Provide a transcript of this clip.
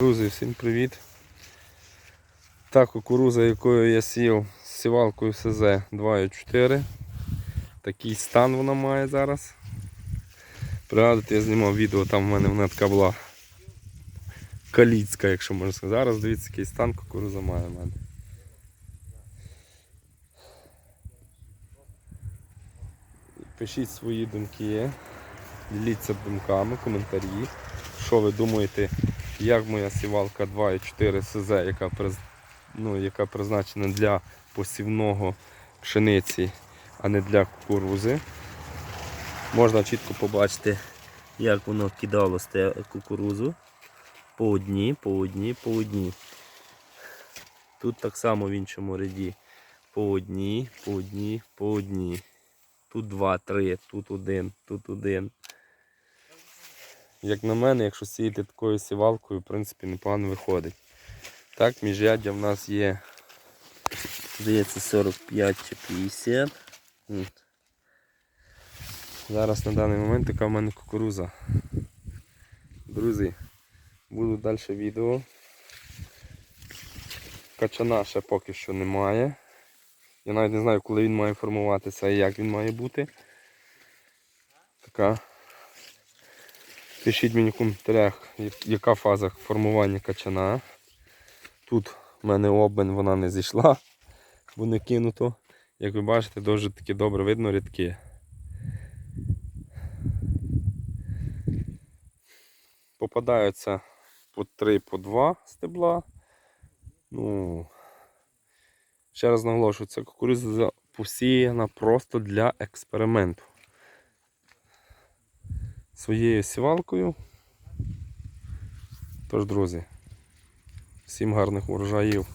Друзі, всім привіт. Та кукуруза, якою я сів з сівалкою СЗ 2.4. Такий стан вона має зараз. Пригадуєте, я знімав відео, там в мене вона така була каліцька, якщо можна сказати. Зараз дивіться, який стан кукуруза має в мене. Пишіть свої думки, діліться думками, коментарі. Що ви думаєте, як моя сівалка 2.4 СЗ, яка, ну, яка призначена для посівного пшениці, а не для кукурузи. Можна чітко побачити, як воно кидало кукурузу по одній, по одній, по одній. Тут так само в іншому ряді по одній, по одній, по одній. Тут два, три, тут один, тут один. Як на мене, якщо сіяти такою сівалкою, в принципі, непогано виходить. Так, міжряддя в нас є, здається, 45 чи 50. Зараз на даний момент така в мене кукуруза. Друзі, буду далі відео. Качана ще поки що немає. Я навіть не знаю, коли він має формуватися і як він має бути. Така. Пишіть мені в коментарях, яка фаза формування качана. Тут в мене обмін вона не зійшла, бо не кинуто. Як ви бачите, дуже таки добре видно рядки. Попадаються по 3, по 2 стебла. Ну, ще раз наголошую, це кукурудза посіяна просто для експерименту. Своєю сівалкою. Тож, друзі, всім гарних урожаїв.